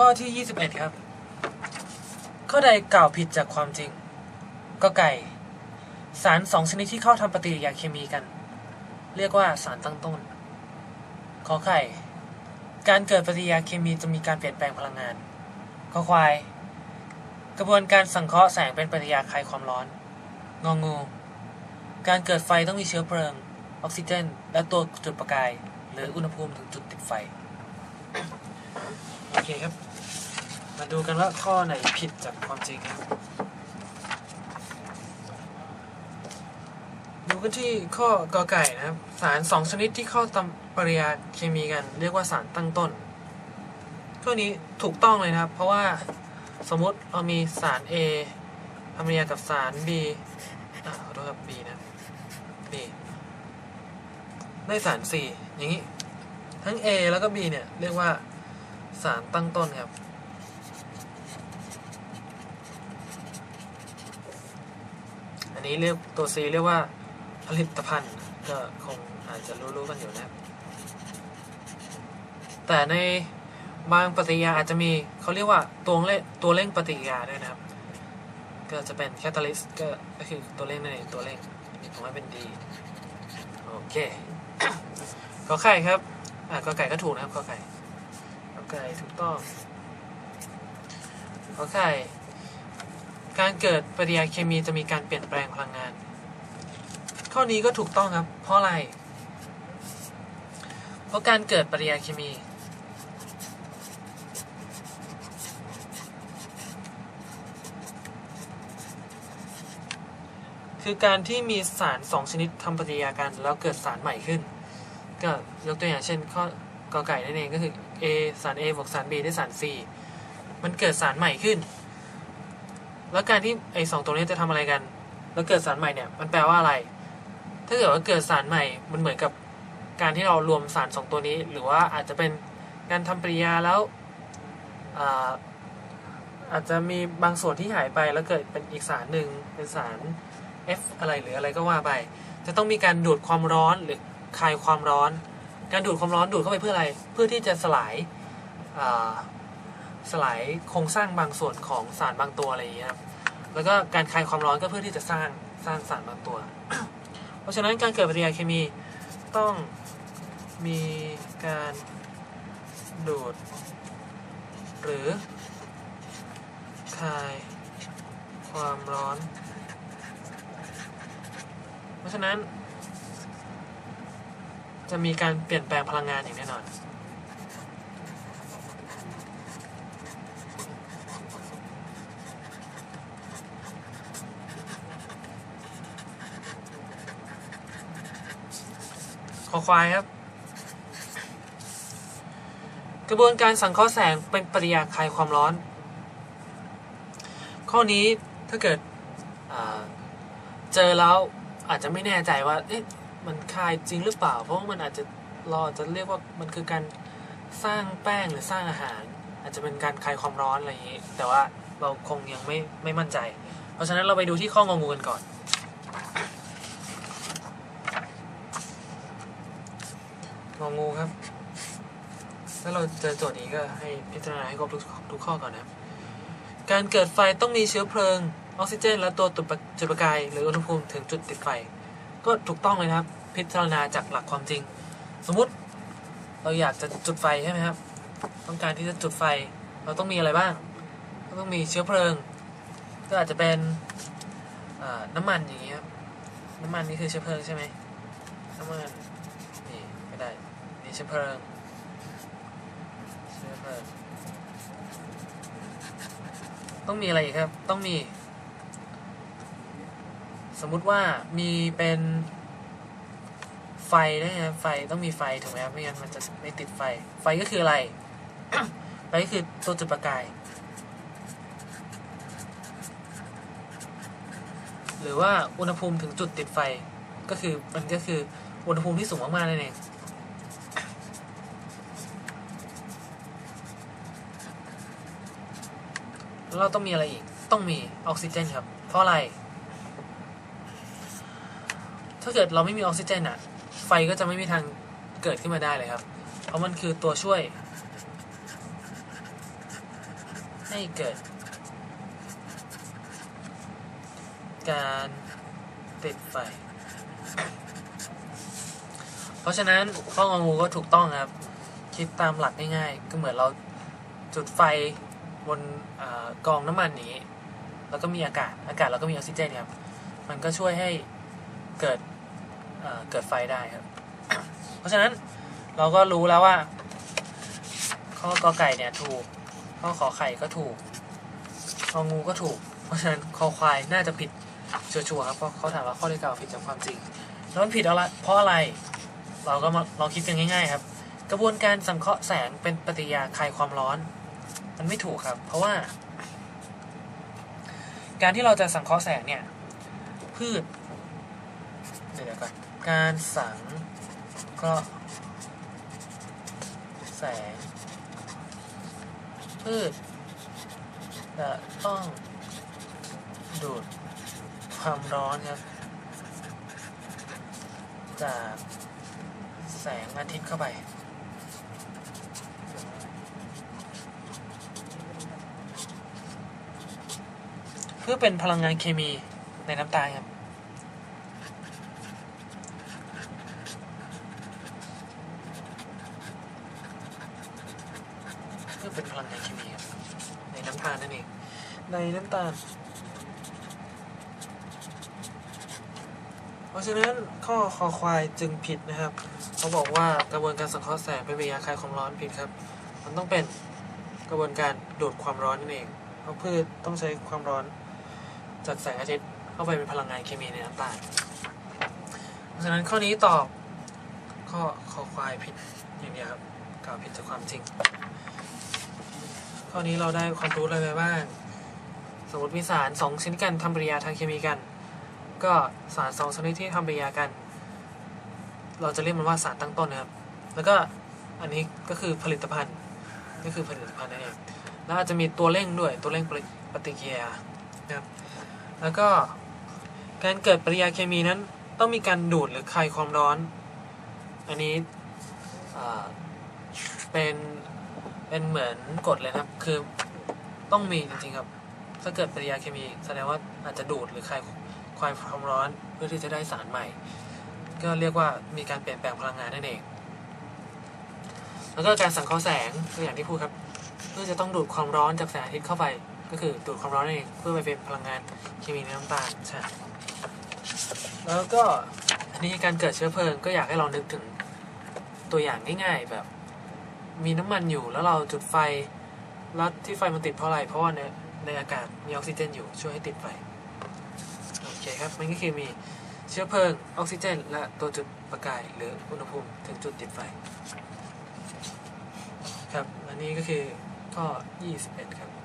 ข้อที่ 21 ครับ ข้อใดกล่าวผิดจากความจริง ก็ไก่ สารสองชนิดที่เข้าทำปฏิกิริยาเคมีกัน เรียกว่าสารตั้งต้น ขอไข่ การเกิดปฏิกิริยาเคมีจะมีการเปลี่ยนแปลงพลังงาน ขอควาย กระบวนการสังเคราะห์แสงเป็นปฏิกิริยาคลายความร้อน งองู การเกิดไฟต้องมีเชื้อเพลิง ออกซิเจน และตัวจุดประกาย หรืออุณหภูมิถึงจุดติดไฟ เคครับ มาดูกันว่าข้อไหนผิดจากความจริงครับ ดูกันที่ข้อกอไก่นะครับ สารสองชนิดที่เข้าทำปฏิกิริยาเคมีกัน เรียกว่าสารตั้งต้น ข้อนี้ถูกต้องเลยนะครับ เพราะว่าสมมติเรามีสาร A ปฏิกิริยากับสาร B อ่าขอโทษครับ B นะ B ได้สาร C อย่างนี้ ทั้ง A แล้วก็ B เนี่ย เรียกว่า สารตั้งต้นครับ อันนี้เรียกตัว C เรียกว่าผลิตภัณฑ์ก็คงอาจจะรู้ๆกันอยู่นะครับ แต่ในบางปฏิกิริยาอาจจะมีเขาเรียกว่าตัวเร่งตัวเร่งปฏิกิริยาด้วยนะครับ ก็จะเป็นแคตาลิสต์ก็ก็คือตัวเร่งนั่นเองตัวเร่งนี่ผมว่าเป็นดีโอเคกอไข่ครับ อ่ากอไก่ก็ถูกนะครับกอไก่ ไก่ถูกต้องกอไข่การเกิดปฏิกิริยาเคมีจะมีการเปลี่ยนแปลงพลังงาน ข้อนี้ก็ถูกต้องครับ เพราะอะไร เพราะการเกิดปฏิกิริยาเคมี คือการที่มีสารสองชนิดทำปฏิกิริยากันแล้วเกิดสารใหม่ขึ้น ก็ยกตัวอย่างเช่นข้อ กอไก่นั่นเองก็คือ A สาร A บวกสาร B ได้สาร C มันเกิดสารใหม่ขึ้น แล้วการที่ไอสองตัวนี้จะทำอะไรกัน แล้วเกิดสารใหม่เนี่ยมันแปลว่าอะไร ถ้าเกิดว่าเกิดสารใหม่ มันเหมือนกับการที่เรารวมสารสองตัวนี้ หรือว่าอาจจะเป็นการทำปฏิกิริยาแล้วอาอาจจะมีบางส่วนที่หายไปแล้วเกิดเป็นอีกสารหนึ่งเป็นสาร F อะไรหรืออะไรก็ว่าไป จะต้องมีการดูดความร้อนหรือคายความร้อน การดูดความร้อนดูดเข้าไปเพื่ออะไร เพื่อที่จะสลายสลายโครงสร้างบางส่วนของสารบางตัวอะไรอย่างเงี้ยครับ แล้วก็การคายความร้อนก็เพื่อที่จะสร้างสร้างสารบางตัว เพราะฉะนั้นการเกิดปฏิกิริยาเคมีต้องมีการดูด หรือคายความร้อน เพราะฉะนั้น จะมีการเปลี่ยนแปลงพลังงานอย่างแน่นอน ขอควายครับ กระบวนการสังเคราะห์แสงเป็นปฏิกิริยาคลายความร้อน ข้อนี้ถ้าเกิดเจอแล้วอาจจะไม่แน่ใจว่า เอ๊ะ มันคายจริงหรือเปล่า เพราะว่ามันอาจจะเราอาจจะเรียกว่ามันคือการสร้างแป้งหรือสร้างอาหาร อาจจะเป็นการคลายความร้อนอะไรอย่างนี้ แต่ว่าเราคงยังไม่ไม่มั่นใจ เพราะฉะนั้นเราไปดูที่ข้ององูกันก่อน งองูครับ ถ้าเราเจอโจทย์นี้ก็ให้พิจารณาให้ครบทุกทุกข้อก่อนนะการเกิดไฟต้องมีเชื้อเพลิง ออกซิเจน และตัวจุดประจุดประกาย หรืออุณหภูมิถึงจุดติดไฟ ก็ถูกต้องเลยครับ พิจารณาจากหลักความจริง สมมุติเราอยากจะจุดไฟใช่ไหมครับ ต้องการที่จะจุดไฟ เราต้องมีอะไรบ้าง ก็ต้องมีเชื้อเพลิง ก็อาจจะเป็นน้ำมันอย่างเงี้ยครับน้ำมันนี่คือเชื้อเพลิงใช่ไหมน้ำมันนี่ไม่ได้นี่เชื้อเพลิงเชื้อเพลิงต้องมีอะไรอีกครับ ต้องมี สมมุติว่ามีเป็นไฟนะครับไฟต้องมีไฟถูกไหมครับไม่งั้นมันจะไม่ติดไฟ ไฟก็คืออะไร ไฟก็คือตัวจุดประกาย หรือว่าอุณหภูมิถึงจุดติดไฟก็คือมันก็คืออุณหภูมิที่สูงมากๆนั่นเองเราต้องมีอะไรอีก ต้องมีออกซิเจนครับ เพราะอะไร ถ้าเกิดเราไม่มีออกซิเจนอะไฟก็จะไม่มีทางเกิดขึ้นมาได้เลยครับ เพราะมันคือตัวช่วย ให้เกิด การติดไฟ เพราะฉะนั้นข้ององูก็ถูกต้องครับ คิดตามหลักง่ายๆ ก็เหมือนเราจุดไฟบนอกองน้ำมันนี้ แล้วก็มีอากาศ อากาศเราก็มีออกซิเจนครับ มันก็ช่วยให้เกิด เกิดไฟได้ครับ เพราะฉะนั้นเราก็รู้แล้วว่า ข้อกอไก่เนี่ยถูก ข้อขอไข่ก็ถูกงองูก็ถูก เพราะฉะนั้นคอควายน่าจะผิดชัวร์ๆครับเพราะเขาถามว่าข้อที่เก้าผิดจากความจริง แล้วมันผิดอะไรเพราะอะไร เราก็มาลองคิดกันง่าย ๆ ครับ กระบวนการสังเคราะห์แสงเป็นปฏิกิริยาคลายความร้อน มันไม่ถูกครับ เพราะว่า การที่เราจะสังเคราะห์แสงเนี่ย พืชเดี๋ยวก่อน การสังเคราะห์แสง พืชจะต้องดูดความร้อนครับ จากแสงอาทิตย์เข้าไปเพื่อเป็นพลังงานเคมีในน้ำตาลครับ เพื่อเป็นพลังงานเคมีครับ ในน้ำตาลนั่นเอง ในน้ำตาล เพราะฉะนั้นข้อคอควายจึงผิดนะครับ เขาบอกว่ากระบวนการสังเคราะห์แสงเป็นวิทยาคลายความร้อนผิดครับ มันต้องเป็นกระบวนการดูดความร้อนนั่นเอง เพราะพืชต้องใช้ความร้อนจากแสงอาทิตย์เข้าไปเป็นพลังงานเคมีในน้ำตาล เพราะฉะนั้นข้อนี้ตอบข้อคอควายผิดอย่างเดียวครับกล่าวผิดจากความจริง ข้อนี้เราได้ความรู้อะไรไปบ้างสมมติมีสารสองชนิดกันทำปฏิกิริยาทางเคมีกัน ก็สารสองชนิดที่ทำปฏิกิริยากัน เราจะเรียกมันว่าสารตั้งต้นนะครับ แล้วก็อันนี้ก็คือผลิตภัณฑ์ก็คือผลิตภัณฑ์นั่นเองแล้วอาจจะมีตัวเร่งด้วยตัวเร่งปฏิกิริยานะครับแล้วก็การเกิดปฏิกิริยาเคมีนั้นต้องมีการดูดหรือคลายความร้อน อันนี้เป็น เป็นเหมือนกฎเลยนะครับ คือต้องมีจริงๆครับ ถ้าเกิดปฏิกิริยาเคมี แสดงว่าอาจจะดูดหรือคลายความร้อนเพื่อที่จะได้สารใหม่ ก็เรียกว่ามีการเปลี่ยนแปลงพลังงานนั่นเอง แล้วก็การสังเคราะห์แสงก็อย่างที่พูดครับเพื่อจะต้องดูดความร้อนจากแสงอาทิตย์เข้าไป ก็คือดูดความร้อนนั่นเองเพื่อไปเป็นพลังงานเคมีในน้ำตาลใช่แล้วก็อันนี้การเกิดเชื้อเพลิงก็อยากให้เรานึกถึงตัวอย่างง่ายๆแบบ มีน้ำมันอยู่แล้วเราจุดไฟ แล้วที่ไฟมันติดเพราะอะไร เพราะว่าในในอากาศมีออกซิเจนอยู่ช่วยให้ติดไฟ โอเคครับ มันก็คือมีเชื้อเพลิงออกซิเจน และตัวจุดประกายหรืออุณหภูมิถึงจุดติดไฟ ครับ อันนี้ก็คือข้อ 21 ครับ